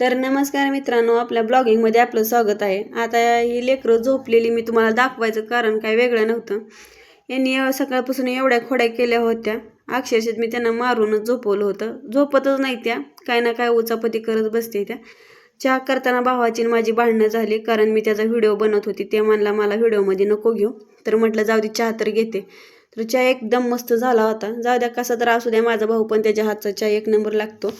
तर नमस्कार मित्रांनो आपल्या ब्लॉगिंगमध्ये आपलं स्वागत आहे. आता ही लेकरं झोपलेली मी तुम्हाला दाखवायचं कारण काय वेगळं नव्हतं. यांनी सकाळपासून एवढ्या खोड्या केल्या होत्या. अक्षरशः मी त्यांना मारूनच झोपवलं होतं. झोपतच नाही त्या. काय ना काय उचापती करत बसते त्या. चहा करताना भावाची माझी भांडणं झाली कारण मी त्याचा व्हिडिओ बनवत होती. ते म्हणला मला व्हिडिओमध्ये नको घेऊ. तर म्हटलं जाऊ दे चहा तर घेते. तर चहा एकदम मस्त झाला होता. जाऊ द्या कसा तर असू द्या माझा भाऊ पण त्याच्या हातचा चहा एक नंबर लागतो.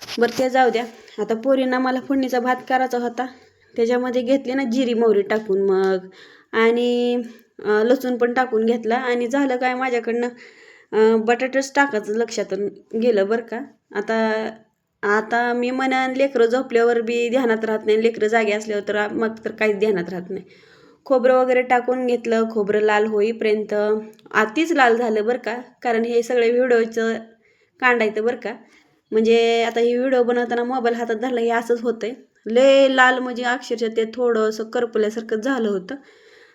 बरं ते जाऊ द्या. आता पोरींना मला फोडणीचा भात करायचा होता. त्याच्यामध्ये घेतली ना जिरी मोहरी टाकून मग. आणि लसूण पण टाकून घेतला. आणि झालं काय माझ्याकडनं बटाट्याच टाकायचं लक्षात गेलं बरं का. आता आता मी म्हणन लेकरं झोपल्यावर बी ध्यानात राहत नाही. लेकरं जागे असल्यावर तर मग तर काहीच ध्यानात राहत नाही. खोबरं वगैरे टाकून घेतलं. खोबरं लाल होईपर्यंत. आतीच लाल झालं बरं का. कारण हे सगळे व्हिडिओचं कांडायचं बरं का. म्हणजे आता ही व्हिडिओ बनवताना मोबाईल हातात धरला हे असंच होतंय. लय लाल म्हणजे अक्षरशः ते थोडंसं करपल्यासारखं झालं होतं.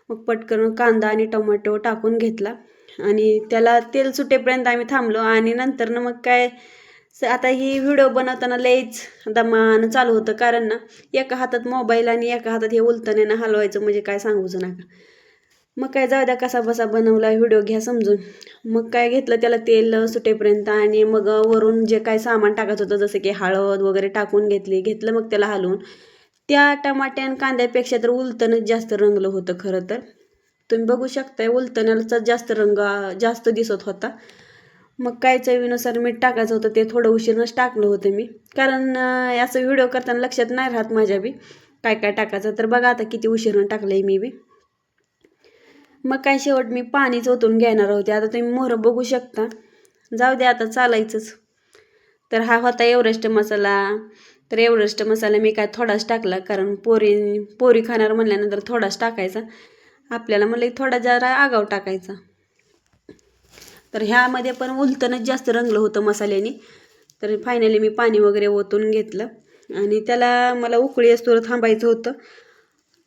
मग पटकन कांदा आणि टोमॅटो टाकून घेतला. आणि त्याला तेल सुटेपर्यंत आम्ही थांबलो. आणि नंतर ना मग काय आता ही व्हिडिओ बनवताना लयच दमान चालू होतं. कारण ना एका हातात मोबाईल आणि एका हातात हे उलतण्यानं हलवायचं म्हणजे काय सांगूच नका. मग काय जाऊ द्या कसा बसा बनवला व्हिडिओ घ्या समजून. मग काय घेतलं त्याला तेल सुटेपर्यंत आणि मग वरून जे काय सामान टाकायचं होतं जसं की हळद वगैरे टाकून घेतली घेतलं मग त्याला हलवून. त्या टमाट्या आणि कांद्यापेक्षा तर उलतणच जास्त रंगलं होतं खरं तर. तुम्ही बघू शकताय उलतण्याचा जास्त रंग जास्त दिसत होता. मग काय चवीनुसार मीठ टाकायचं होतं ते थोडं उशीरनंच टाकलं होतं मी. कारण याचं असं व्हिडिओ करताना लक्षात नाही राहत माझ्या बी. काय काय टाकायचं तर बघा आता किती उशीरनं टाकलं आहे मी बी. मग काय शेवट मी पाणीच ओतून घेणार होते. आता तुम्ही मोहरं बघू शकता. जाऊ दे आता चालायचंच. तर हा होता एव्हरेस्ट मसाला. तर एव्हरेस्ट मसाला मी काय थोडाच टाकला कारण पोरी पोरी खाणार म्हणल्यानंतर थोडाच टाकायचा. आपल्याला म्हणलं थोडा जरा आगाव टाकायचा. तर ह्यामध्ये पण उलतनच जास्त रंगलं होतं मसाल्याने. तर फायनली मी पाणी वगैरे ओतून घेतलं. आणि त्याला मला उकळी असतो थांबायचं होतं.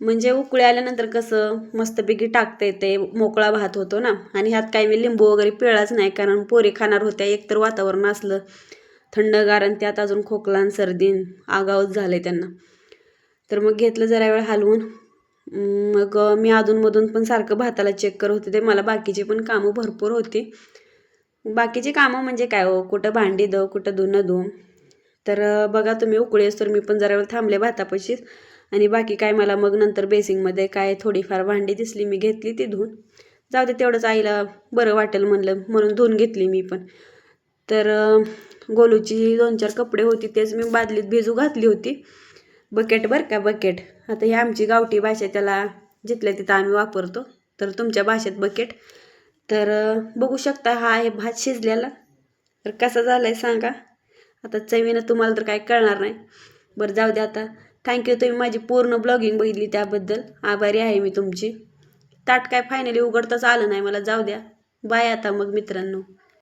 म्हणजे उकळी आल्यानंतर कसं मस्तपैकी टाकता येते मोकळा भात होतो ना. आणि ह्यात काही मी लिंबू वगैरे पिळाच नाही कारण पोरी खाणार होत्या एकतर वातावरण असलं. थंडगार आणि त्यात अजून खोकला आणि सर्दी आगावच झालं आहे त्यांना. तर मग घेतलं जरा वेळ हलवून. मग मी अधूनमधून पण सारखं भाताला चेक करत होते. ते मला बाकीची पण कामं भरपूर होती. बाकीची कामं म्हणजे काय हो? कुठं भांडी दो कुठं धुणं धुवू तर बघा तुम्ही उकळी तर मी पण जरा वेळ थांबले भातापाशीच. आणि बाकी काय मला मग नंतर बेसिंगमध्ये काय थोडीफार भांडी दिसली मी घेतली ती धुवून जाऊ दे तेवढंच आईला बरं वाटेल म्हणलं म्हणून धुवून घेतली मी पण. तर गोलूची दोन चार कपडे होती तेच मी बादलीत भिजू घातली होती. बकेट बरं का बकेट? आता ही आमची गावठी भाषा आहे, त्याला जिथल्या तिथं आम्ही वापरतो. तर तुमच्या भाषेत बकेट. तर बघू शकता हा आहे भात शिजलेला. तर कसा झाला आहे सांगा. आता चवीनं तुम्हाला तर काय कळणार नाही. बरं जाऊ दे आता. थँक्यू तुम्ही माझी पूर्ण ब्लॉगिंग बघितली त्याबद्दल. आभारी आहे मी तुमची. ताट काय फायनली उघडताच आलं नाही मला जाऊ द्या. बाय आता मग मित्रांनो.